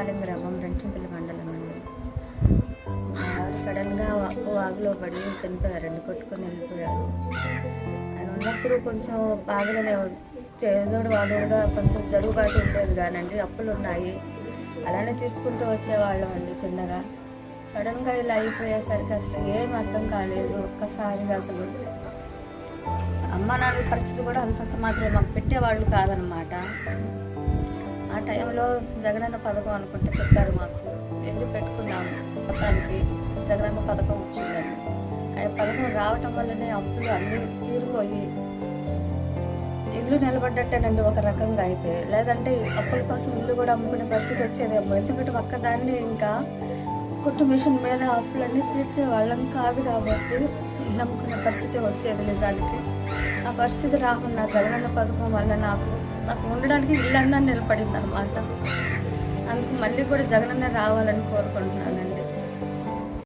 పాలెం గ్రామం రెంచింతల మండలం అండి. సడన్గా వా- వాగులో పడి చనిపోయారండి కొట్టుకొని వెళ్ళిపోయారు ఆయన ఉన్నప్పుడు కొంచెం బాధగానే చేదోడు వాదోడుగా కొంచెం జరుగుబాటు ఉండేది కానండి అప్పులు ఉన్నాయి. అలానే తీర్చుకుంటూ వచ్చేవాళ్ళం అండి చిన్నగా. సడన్గా ఇలా అయిపోయేసరికి అసలు ఏం అర్థం కాలేదు ఒక్కసారిగా అసలు. అమ్మ నాన్న పరిస్థితి కూడా అంతంత మాత్రమే మాకు పెట్టేవాళ్ళు కాదనమాట. ఆ టైంలో జగనన్న పథకం అనుకుంటే చెప్పారు మాకు. వెళ్ళి పెట్టుకున్నాము మొత్తానికి జగనన్న పథకం వచ్చిందండి. ఆ పథకం రావటం వల్లనే అప్పులు అన్నీ తీరిపోయి ఇల్లు నిలబడ్డట్టేనండి ఒక రకంగా అయితే. లేదంటే అప్పుల కోసం ఇల్లు కూడా అమ్ముకునే పరిస్థితి వచ్చేదేమో. ఎందుకంటే ఒక్కదాన్ని ఇంకా కుట్టు మిషన్ మీద అప్పులన్నీ తీర్చే వాళ్ళం కాదు కాబట్టి ఇల్లు అమ్ముకునే పరిస్థితి వచ్చేది నిజానికి. ఆ పరిస్థితి రాకుండా జగనన్న పథకం వల్ల నాకు నాకు ఉండడానికి ఇల్లన్నా నిలబడింది అనమాట అందుకు మళ్ళీ కూడా జగనన్న రావాలని కోరుకుంటున్నాను.